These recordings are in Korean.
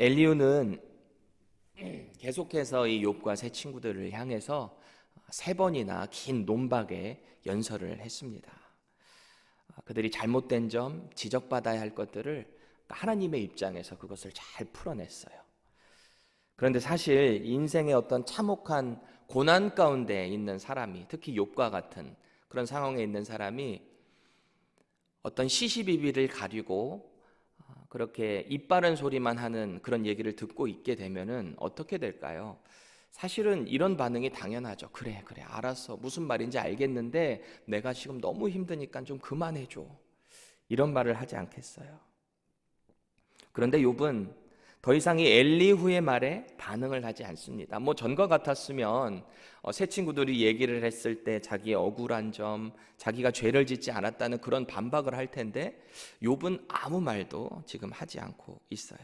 엘리우는 계속해서 이 욥과 세 친구들을 향해서 세 번이나 긴 논박에 연설을 했습니다. 그들이 잘못된 점, 지적받아야 할 것들을 하나님의 입장에서 그것을 잘 풀어냈어요. 그런데 사실 인생의 어떤 참혹한 고난 가운데 있는 사람이 특히 욥과 같은 그런 상황에 있는 사람이 어떤 시시비비를 가리고 어, 그렇게 입 바른 소리만 하는 그런 얘기를 듣고 있게 되면은 어떻게 될까요? 사실은 이런 반응이 당연하죠. 그래, 그래, 알았어. 무슨 말인지 알겠는데 내가 지금 너무 힘드니까 좀 그만해줘. 이런 말을 하지 않겠어요. 그런데 욥은 더 이상 이 엘리후의 말에 반응을 하지 않습니다. 뭐 전과 같았으면 어, 새 친구들이 얘기를 했을 때 자기의 억울한 점, 자기가 죄를 짓지 않았다는 그런 반박을 할 텐데 욥은 아무 말도 지금 하지 않고 있어요.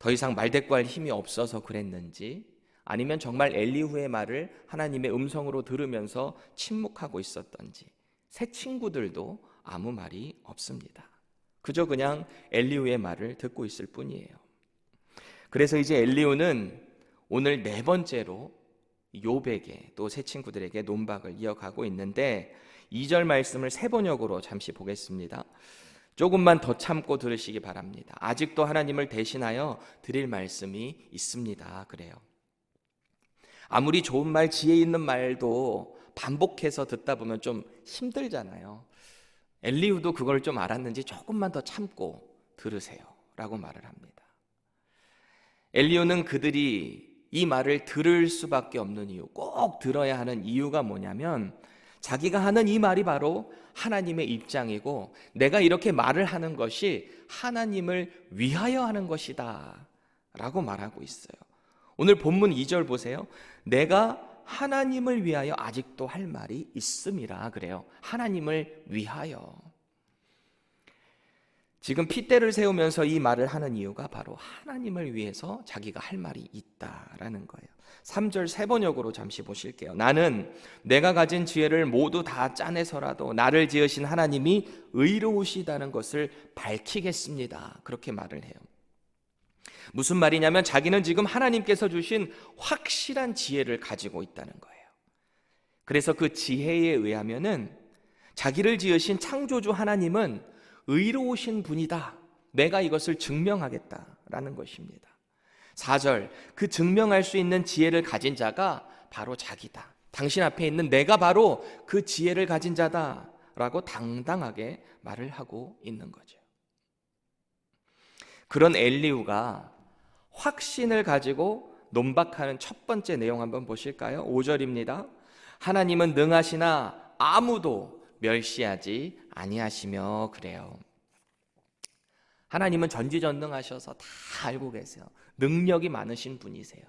더 이상 말대꾸할 힘이 없어서 그랬는지 아니면 정말 엘리후의 말을 하나님의 음성으로 들으면서 침묵하고 있었던지 새 친구들도 아무 말이 없습니다. 그저 그냥 엘리우의 말을 듣고 있을 뿐이에요. 그래서 이제 엘리우는 오늘 네 번째로 요백에 또새 친구들에게 논박을 이어가고 있는데 2절 말씀을 세 번역으로 잠시 보겠습니다. 조금만 더 참고 들으시기 바랍니다. 아직도 하나님을 대신하여 드릴 말씀이 있습니다. 그래요. 아무리 좋은 말, 지혜 있는 말도 반복해서 듣다 보면 좀 힘들잖아요. 엘리우도 그걸 좀 알았는지 조금만 더 참고 들으세요. 라고 말을 합니다. 엘리우는 그들이 이 말을 들을 수밖에 없는 이유, 꼭 들어야 하는 이유가 뭐냐면 자기가 하는 이 말이 바로 하나님의 입장이고 내가 이렇게 말을 하는 것이 하나님을 위하여 하는 것이다. 라고 말하고 있어요. 오늘 본문 2절 보세요. 내가 하나님을 위하여 아직도 할 말이 있음이라 그래요. 하나님을 위하여. 지금 핏대를 세우면서 이 말을 하는 이유가 바로 하나님을 위해서 자기가 할 말이 있다라는 거예요. 3절 세 번역으로 잠시 보실게요. 나는 내가 가진 지혜를 모두 다 짜내서라도 나를 지으신 하나님이 의로우시다는 것을 밝히겠습니다. 그렇게 말을 해요. 무슨 말이냐면 자기는 지금 하나님께서 주신 확실한 지혜를 가지고 있다는 거예요. 그래서 그 지혜에 의하면은 자기를 지으신 창조주 하나님은 의로우신 분이다. 내가 이것을 증명하겠다라는 것입니다. 4절 그 증명할 수 있는 지혜를 가진 자가 바로 자기다. 당신 앞에 있는 내가 바로 그 지혜를 가진 자다라고 당당하게 말을 하고 있는 거죠. 그런 엘리우가 확신을 가지고 논박하는 첫 번째 내용 한번 보실까요? 5절입니다. 하나님은 능하시나 아무도 멸시하지 아니하시며 그래요. 하나님은 전지전능하셔서 다 알고 계세요. 능력이 많으신 분이세요.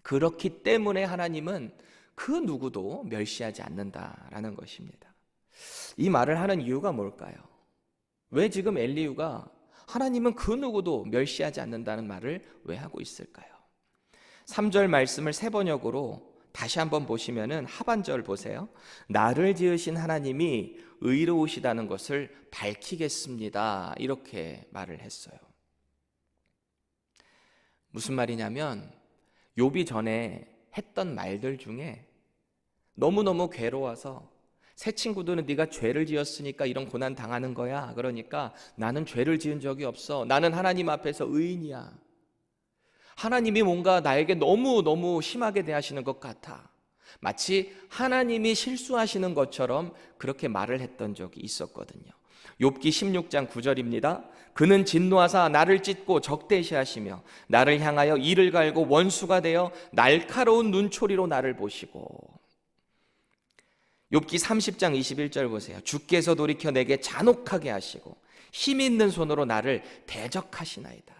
그렇기 때문에 하나님은 그 누구도 멸시하지 않는다라는 것입니다. 이 말을 하는 이유가 뭘까요? 왜 지금 엘리우가 하나님은 그 누구도 멸시하지 않는다는 말을 왜 하고 있을까요? 3절 말씀을 세 번역으로 다시 한번 보시면은 하반절 보세요. 나를 지으신 하나님이 의로우시다는 것을 밝히겠습니다. 이렇게 말을 했어요. 무슨 말이냐면 욥이 전에 했던 말들 중에 너무너무 괴로워서 새 친구들은 네가 죄를 지었으니까 이런 고난 당하는 거야. 그러니까 나는 죄를 지은 적이 없어. 나는 하나님 앞에서 의인이야. 하나님이 뭔가 나에게 너무 너무 심하게 대하시는 것 같아. 마치 하나님이 실수하시는 것처럼 그렇게 말을 했던 적이 있었거든요. 욥기 16장 9절입니다. 그는 진노하사 나를 찢고 적대시하시며 나를 향하여 이를 갈고 원수가 되어 날카로운 눈초리로 나를 보시고 욥기 30장 21절 보세요. 주께서 돌이켜 내게 잔혹하게 하시고 힘 있는 손으로 나를 대적하시나이다.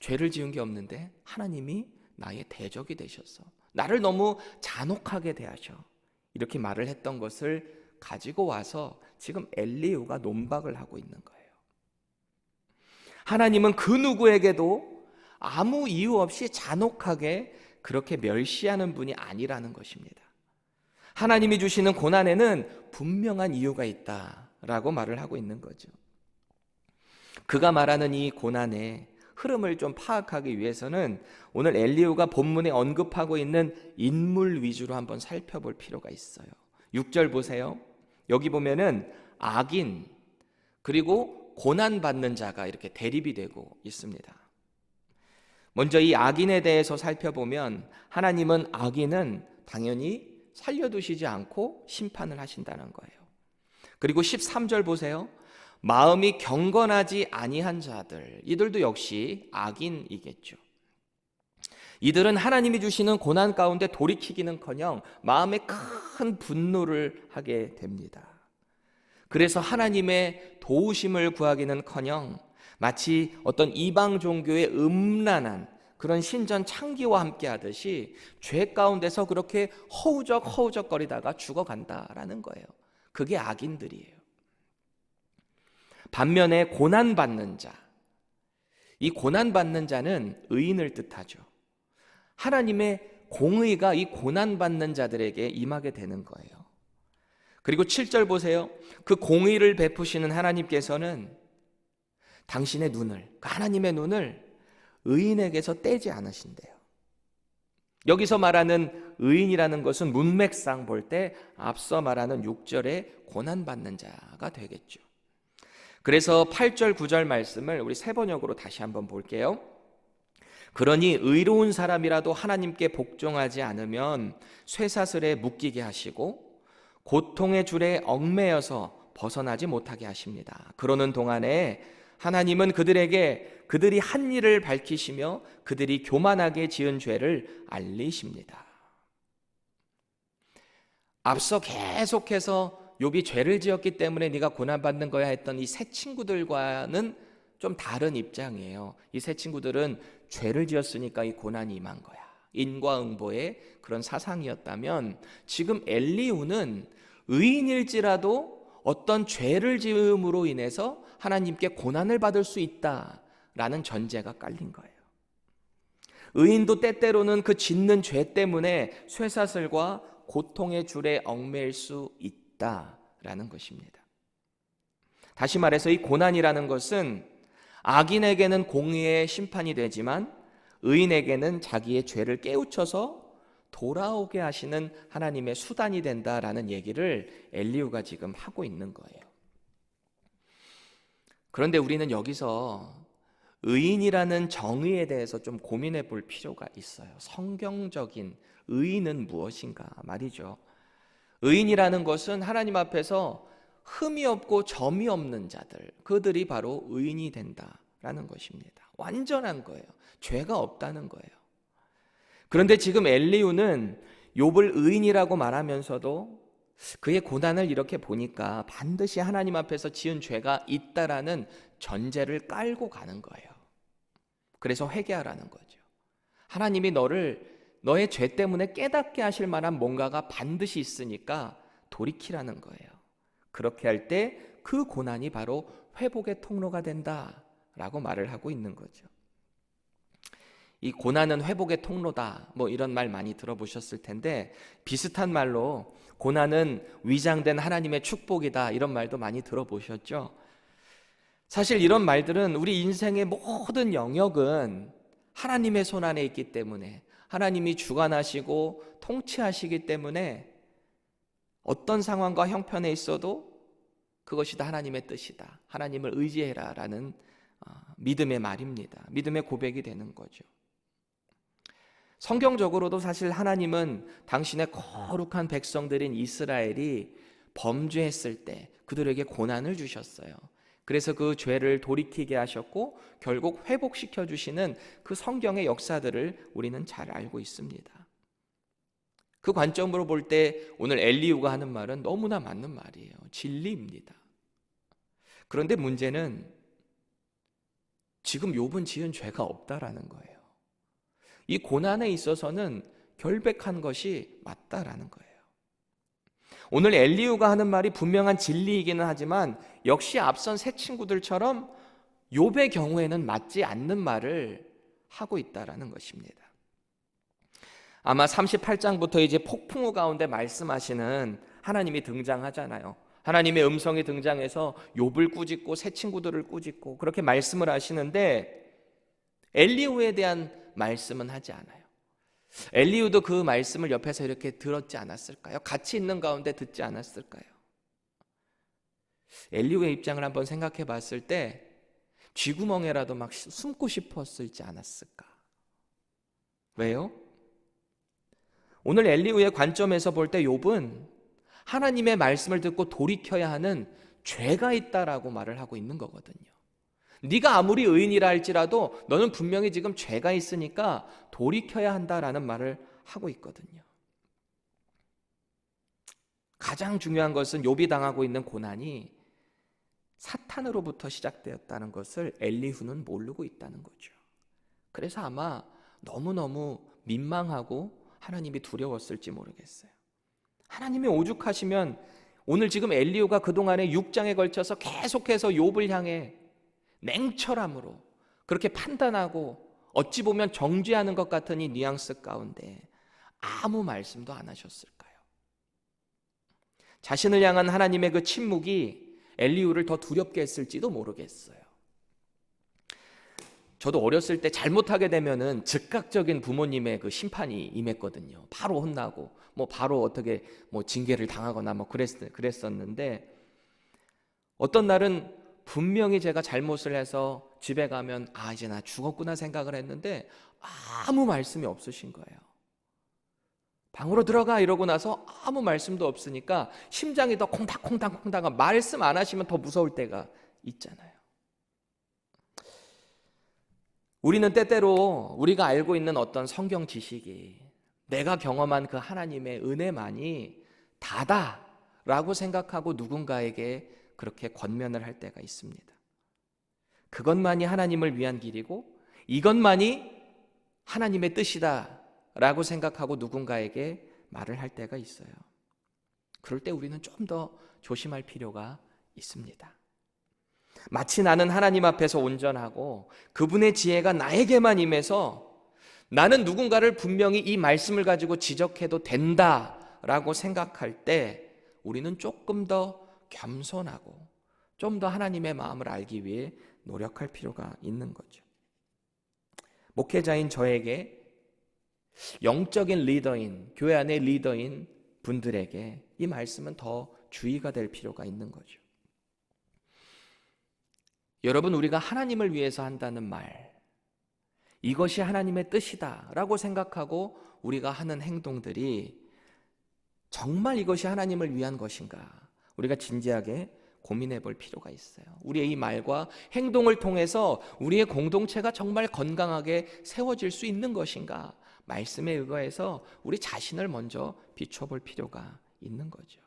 죄를 지은 게 없는데 하나님이 나의 대적이 되셔서 나를 너무 잔혹하게 대하셔. 이렇게 말을 했던 것을 가지고 와서 지금 엘리우가 논박을 하고 있는 거예요. 하나님은 그 누구에게도 아무 이유 없이 잔혹하게 그렇게 멸시하는 분이 아니라는 것입니다. 하나님이 주시는 고난에는 분명한 이유가 있다라고 말을 하고 있는 거죠. 그가 말하는 이 고난에 흐름을 좀 파악하기 위해서는 오늘 엘리후가 본문에 언급하고 있는 인물 위주로 한번 살펴볼 필요가 있어요. 6절 보세요. 여기 보면은 악인 그리고 고난 받는 자가 이렇게 대립이 되고 있습니다. 먼저 이 악인에 대해서 살펴보면 하나님은 악인은 당연히 살려두시지 않고 심판을 하신다는 거예요. 그리고 13절 보세요. 마음이 경건하지 아니한 자들, 이들도 역시 악인이겠죠. 이들은 하나님이 주시는 고난 가운데 돌이키기는커녕 마음에 큰 분노를 하게 됩니다. 그래서 하나님의 도우심을 구하기는커녕 마치 어떤 이방 종교의 음란한 그런 신전 창기와 함께 하듯이 죄 가운데서 그렇게 허우적 허우적거리다가 죽어간다라는 거예요. 그게 악인들이에요. 반면에 고난 받는 자, 이 고난 받는 자는 의인을 뜻하죠. 하나님의 공의가 이 고난 받는 자들에게 임하게 되는 거예요. 그리고 7절 보세요. 그 공의를 베푸시는 하나님께서는 당신의 눈을, 그 하나님의 눈을 의인에게서 떼지 않으신대요. 여기서 말하는 의인이라는 것은 문맥상 볼 때 앞서 말하는 6절의 고난받는 자가 되겠죠. 그래서 8절, 9절 말씀을 우리 세 번역으로 다시 한번 볼게요. 그러니 의로운 사람이라도 하나님께 복종하지 않으면 쇠사슬에 묶이게 하시고 고통의 줄에 얽매여서 벗어나지 못하게 하십니다. 그러는 동안에 하나님은 그들에게 그들이 한 일을 밝히시며 그들이 교만하게 지은 죄를 알리십니다. 앞서 계속해서 욥이 죄를 지었기 때문에 네가 고난 받는 거야 했던 이새 친구들과는 좀 다른 입장이에요. 이새 친구들은 죄를 지었으니까 이 고난이 임한 거야. 인과응보의 그런 사상이었다면 지금 엘리우는 의인일지라도 어떤 죄를 지음으로 인해서 하나님께 고난을 받을 수 있다라는 전제가 깔린 거예요. 의인도 때때로는 그 짓는 죄 때문에 쇠사슬과 고통의 줄에 얽매일 수 있다라는 것입니다. 다시 말해서 이 고난이라는 것은 악인에게는 공의의 심판이 되지만 의인에게는 자기의 죄를 깨우쳐서 돌아오게 하시는 하나님의 수단이 된다라는 얘기를 엘리우가 지금 하고 있는 거예요. 그런데 우리는 여기서 의인이라는 정의에 대해서 좀 고민해 볼 필요가 있어요. 성경적인 의인은 무엇인가 말이죠. 의인이라는 것은 하나님 앞에서 흠이 없고 점이 없는 자들, 그들이 바로 의인이 된다라는 것입니다. 완전한 거예요. 죄가 없다는 거예요. 그런데 지금 엘리우는 욥을 의인이라고 말하면서도 그의 고난을 이렇게 보니까 반드시 하나님 앞에서 지은 죄가 있다라는 전제를 깔고 가는 거예요. 그래서 회개하라는 거죠. 하나님이 너를 너의 죄 때문에 깨닫게 하실 만한 뭔가가 반드시 있으니까 돌이키라는 거예요. 그렇게 할 때 그 고난이 바로 회복의 통로가 된다라고 말을 하고 있는 거죠. 이 고난은 회복의 통로다. 뭐 이런 말 많이 들어보셨을 텐데 비슷한 말로 고난은 위장된 하나님의 축복이다. 이런 말도 많이 들어보셨죠? 사실 이런 말들은 우리 인생의 모든 영역은 하나님의 손 안에 있기 때문에 하나님이 주관하시고 통치하시기 때문에 어떤 상황과 형편에 있어도 그것이 다 하나님의 뜻이다. 하나님을 의지해라. 라는 어, 믿음의 말입니다. 믿음의 고백이 되는 거죠. 성경적으로도 사실 하나님은 당신의 거룩한 백성들인 이스라엘이 범죄했을 때 그들에게 고난을 주셨어요. 그래서 그 죄를 돌이키게 하셨고 결국 회복시켜 주시는 그 성경의 역사들을 우리는 잘 알고 있습니다. 그 관점으로 볼 때 오늘 엘리우가 하는 말은 너무나 맞는 말이에요. 진리입니다. 그런데 문제는 지금 욥은 지은 죄가 없다라는 거예요. 이 고난에 있어서는 결백한 것이 맞다라는 거예요. 오늘 엘리우가 하는 말이 분명한 진리이기는 하지만 역시 앞선 새 친구들처럼 욥의 경우에는 맞지 않는 말을 하고 있다라는 것입니다. 아마 38장부터 이제 폭풍우 가운데 말씀하시는 하나님이 등장하잖아요. 하나님의 음성이 등장해서 욥을 꾸짖고 새 친구들을 꾸짖고 그렇게 말씀을 하시는데 엘리후에 대한 말씀은 하지 않아요. 엘리후도 그 말씀을 옆에서 이렇게 들었지 않았을까요? 같이 있는 가운데 듣지 않았을까요? 엘리후의 입장을 한번 생각해 봤을 때 쥐구멍에라도 막 숨고 싶었을지 않았을까? 왜요? 오늘 엘리후의 관점에서 볼 때 욥은 하나님의 말씀을 듣고 돌이켜야 하는 죄가 있다라고 말을 하고 있는 거거든요. 네가 아무리 의인이라 할지라도 너는 분명히 지금 죄가 있으니까 돌이켜야 한다라는 말을 하고 있거든요. 가장 중요한 것은 욥이 당하고 있는 고난이 사탄으로부터 시작되었다는 것을 엘리후는 모르고 있다는 거죠. 그래서 아마 너무너무 민망하고 하나님이 두려웠을지 모르겠어요. 하나님이 오죽하시면 오늘 지금 엘리후가 그동안에 6장에 걸쳐서 계속해서 욥을 향해 냉철함으로 그렇게 판단하고 어찌 보면 정죄하는 것 같은 이 뉘앙스 가운데 아무 말씀도 안 하셨을까요? 자신을 향한 하나님의 그 침묵이 엘리후를 더 두렵게 했을지도 모르겠어요. 저도 어렸을 때 잘못하게 되면은 즉각적인 부모님의 그 심판이 임했거든요. 바로 혼나고 뭐 바로 어떻게 뭐 징계를 당하거나 뭐 그랬, 그랬었는데 어떤 날은 분명히 제가 잘못을 해서 집에 가면 아 이제 나 죽었구나 생각을 했는데 아무 말씀이 없으신 거예요. 방으로 들어가 이러고 나서 아무 말씀도 없으니까 심장이 더 콩닥콩닥콩닥 말씀 안 하시면 더 무서울 때가 있잖아요. 우리는 때때로 우리가 알고 있는 어떤 성경 지식이 내가 경험한 그 하나님의 은혜만이 다다라고 생각하고 누군가에게 그렇게 권면을 할 때가 있습니다. 그것만이 하나님을 위한 길이고 이것만이 하나님의 뜻이다 라고 생각하고 누군가에게 말을 할 때가 있어요. 그럴 때 우리는 좀 더 조심할 필요가 있습니다. 마치 나는 하나님 앞에서 온전하고 그분의 지혜가 나에게만 임해서 나는 누군가를 분명히 이 말씀을 가지고 지적해도 된다 라고 생각할 때 우리는 조금 더 겸손하고 좀 더 하나님의 마음을 알기 위해 노력할 필요가 있는 거죠. 목회자인 저에게 영적인 리더인, 교회 안의 리더인 분들에게 이 말씀은 더 주의가 될 필요가 있는 거죠. 여러분, 우리가 하나님을 위해서 한다는 말, 이것이 하나님의 뜻이다 라고 생각하고 우리가 하는 행동들이 정말 이것이 하나님을 위한 것인가? 우리가 진지하게 고민해 볼 필요가 있어요. 우리의 이 말과 행동을 통해서 우리의 공동체가 정말 건강하게 세워질 수 있는 것인가? 말씀에 의거해서 우리 자신을 먼저 비춰볼 필요가 있는 거죠.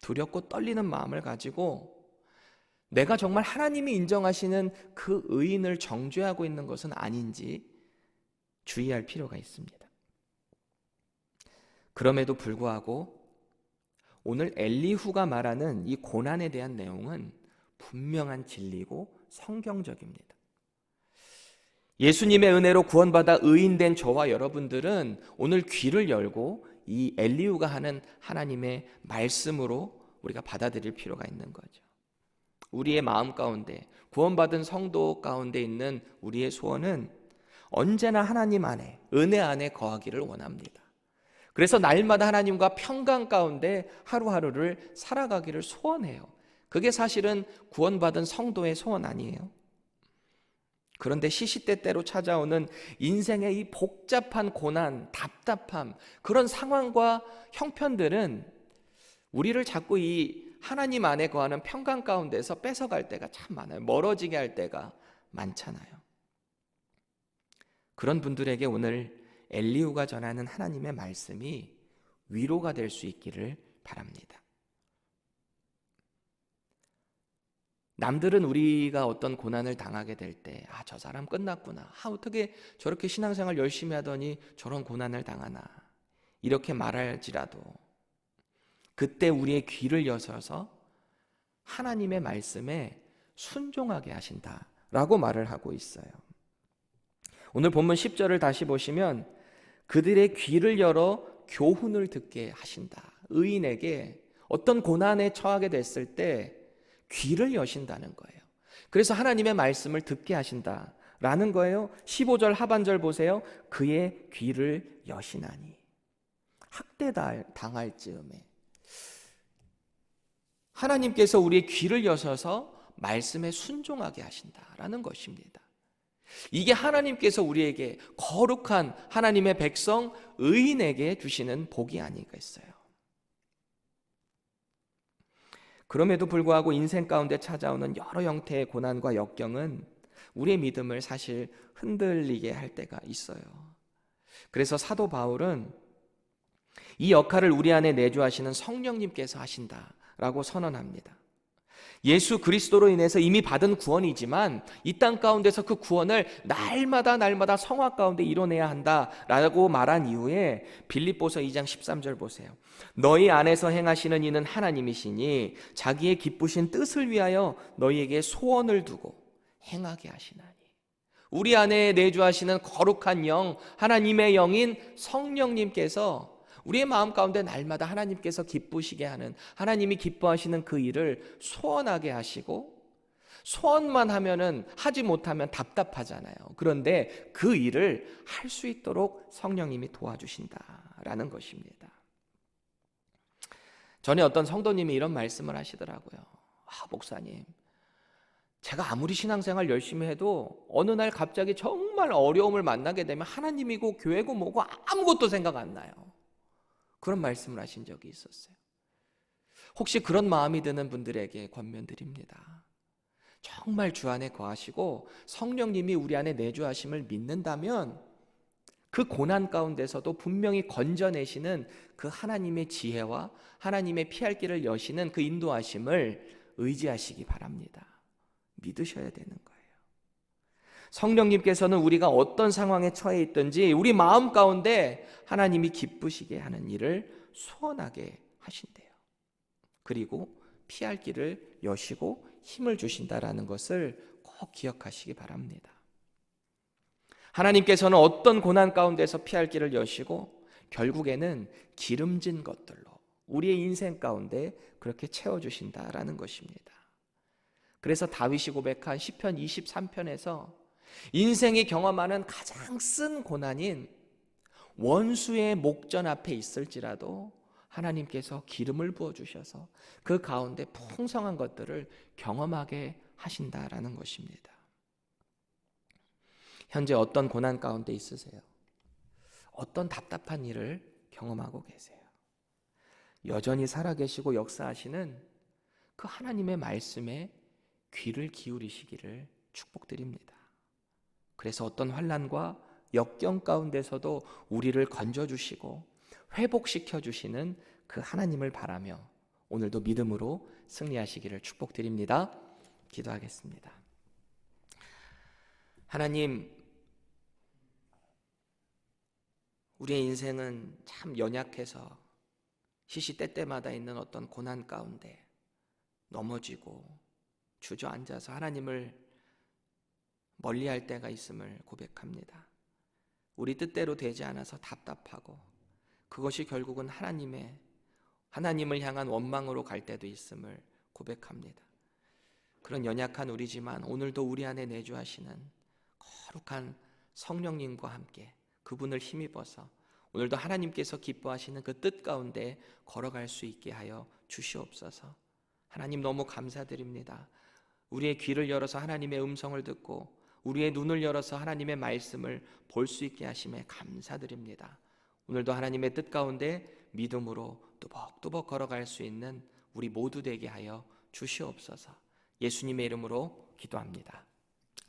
두렵고 떨리는 마음을 가지고 내가 정말 하나님이 인정하시는 그 의인을 정죄하고 있는 것은 아닌지 주의할 필요가 있습니다. 그럼에도 불구하고 오늘 엘리후가 말하는 이 고난에 대한 내용은 분명한 진리고 성경적입니다. 예수님의 은혜로 구원받아 의인된 저와 여러분들은 오늘 귀를 열고 이 엘리후가 하는 하나님의 말씀으로 우리가 받아들일 필요가 있는 거죠. 우리의 마음 가운데 구원받은 성도 가운데 있는 우리의 소원은 언제나 하나님 안에 은혜 안에 거하기를 원합니다. 그래서 날마다 하나님과 평강 가운데 하루하루를 살아가기를 소원해요. 그게 사실은 구원받은 성도의 소원 아니에요. 그런데 시시때때로 찾아오는 인생의 이 복잡한 고난, 답답함, 그런 상황과 형편들은 우리를 자꾸 이 하나님 안에 거하는 평강 가운데서 뺏어갈 때가 참 많아요. 멀어지게 할 때가 많잖아요. 그런 분들에게 오늘 엘리우가 전하는 하나님의 말씀이 위로가 될 수 있기를 바랍니다. 남들은 우리가 어떤 고난을 당하게 될 때, 아, 저 사람 끝났구나. 아, 어떻게 저렇게 신앙생활 열심히 하더니 저런 고난을 당하나. 이렇게 말할지라도, 그때 우리의 귀를 여셔서 하나님의 말씀에 순종하게 하신다 라고 말을 하고 있어요. 오늘 본문 10절을 다시 보시면 그들의 귀를 열어 교훈을 듣게 하신다. 의인에게 어떤 고난에 처하게 됐을 때 귀를 여신다는 거예요. 그래서 하나님의 말씀을 듣게 하신다. 라는 거예요. 15절 하반절 보세요. 그의 귀를 여시나니 학대 당할 즈음에 하나님께서 우리의 귀를 여셔서 말씀에 순종하게 하신다라는 것입니다. 이게 하나님께서 우리에게 거룩한 하나님의 백성 의인에게 주시는 복이 아니겠어요. 그럼에도 불구하고 인생 가운데 찾아오는 여러 형태의 고난과 역경은 우리의 믿음을 사실 흔들리게 할 때가 있어요. 그래서 사도 바울은 이 역할을 우리 안에 내주하시는 성령님께서 하신다라고 선언합니다. 예수 그리스도로 인해서 이미 받은 구원이지만 이 땅 가운데서 그 구원을 날마다 날마다 성화 가운데 이뤄내야 한다라고 말한 이후에 빌립보서 2장 13절 보세요. 너희 안에서 행하시는 이는 하나님이시니 자기의 기쁘신 뜻을 위하여 너희에게 소원을 두고 행하게 하시나니 우리 안에 내주하시는 거룩한 영 하나님의 영인 성령님께서 우리의 마음 가운데 날마다 하나님께서 기쁘시게 하는 하나님이 기뻐하시는 그 일을 소원하게 하시고 소원만 하면은 하지 못하면 답답하잖아요. 그런데 그 일을 할 수 있도록 성령님이 도와주신다라는 것입니다. 전에 어떤 성도님이 이런 말씀을 하시더라고요. 아, 목사님. 제가 아무리 신앙생활 열심히 해도 어느 날 갑자기 정말 어려움을 만나게 되면 하나님이고 교회고 뭐고 아무것도 생각 안 나요. 그런 말씀을 하신 적이 있었어요. 혹시 그런 마음이 드는 분들에게 권면드립니다. 정말 주 안에 거하시고 성령님이 우리 안에 내주하심을 믿는다면 그 고난 가운데서도 분명히 건져내시는 그 하나님의 지혜와 하나님의 피할 길을 여시는 그 인도하심을 의지하시기 바랍니다. 믿으셔야 되는 거예요. 성령님께서는 우리가 어떤 상황에 처해 있든지 우리 마음 가운데 하나님이 기쁘시게 하는 일을 소원하게 하신대요. 그리고 피할 길을 여시고 힘을 주신다라는 것을 꼭 기억하시기 바랍니다. 하나님께서는 어떤 고난 가운데서 피할 길을 여시고 결국에는 기름진 것들로 우리의 인생 가운데 그렇게 채워 주신다라는 것입니다. 그래서 다윗이 고백한 시편 23편에서 인생이 경험하는 가장 쓴 고난인 원수의 목전 앞에 있을지라도 하나님께서 기름을 부어 주셔서 그 가운데 풍성한 것들을 경험하게 하신다라는 것입니다. 현재 어떤 고난 가운데 있으세요? 어떤 답답한 일을 경험하고 계세요? 여전히 살아계시고 역사하시는 그 하나님의 말씀에 귀를 기울이시기를 축복드립니다. 그래서 어떤 환란과 역경 가운데서도 우리를 건져 주시고 회복시켜 주시는 그 하나님을 바라며 오늘도 믿음으로 승리하시기를 축복드립니다. 기도하겠습니다. 하나님 우리의 인생은 참 연약해서 시시때때마다 있는 어떤 고난 가운데 넘어지고 주저앉아서 하나님을 멀리할 때가 있음을 고백합니다. 우리 뜻대로 되지 않아서 답답하고 그것이 결국은 하나님의 하나님을 향한 원망으로 갈 때도 있음을 고백합니다. 그런 연약한 우리지만 오늘도 우리 안에 내주하시는 거룩한 성령님과 함께 그분을 힘입어서 오늘도 하나님께서 기뻐하시는 그 뜻 가운데 걸어갈 수 있게 하여 주시옵소서. 하나님 너무 감사드립니다. 우리의 귀를 열어서 하나님의 음성을 듣고 우리의 눈을 열어서 하나님의 말씀을 볼 수 있게 하심에 감사드립니다. 오늘도 하나님의 뜻 가운데 믿음으로 뚜벅뚜벅 걸어갈 수 있는 우리 모두 되게 하여 주시옵소서. 예수님의 이름으로 기도합니다.